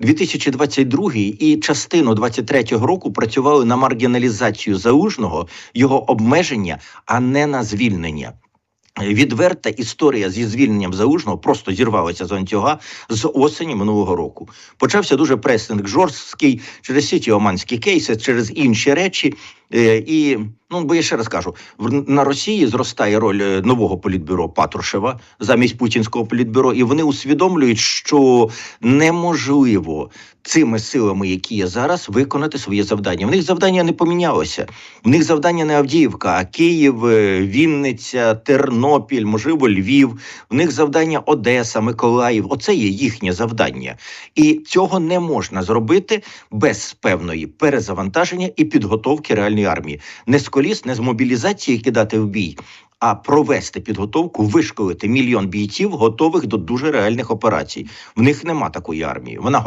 2022 і частину 23-го року працювали на маргіналізацію заужного його обмеження, а не на звільнення. Відверта історія зі звільненням залужного просто зірвалася з ланцюга з осені минулого року. Почався дуже пресинг жорсткий через сіті оманські кейси, через інші речі. Е, І ну бо я ще раз кажу: на Росії зростає роль е, нового політбюро Патрушева замість путінського політбюро, і вони усвідомлюють, що неможливо цими силами, які є зараз, виконати своє завдання. В них завдання не помінялося. В них завдання не Авдіївка, а Київ, е, Вінниця, Тернопіль, можливо, Львів. В них завдання Одеса, Миколаїв. Оце є їхнє завдання, і цього не можна зробити без певної перезавантаження і підготовки реальної армії. Не з коліс, не з мобілізації кидати в бій. А провести підготовку, вишколити мільйон бійців, готових до дуже реальних операцій. В них нема такої армії. Вона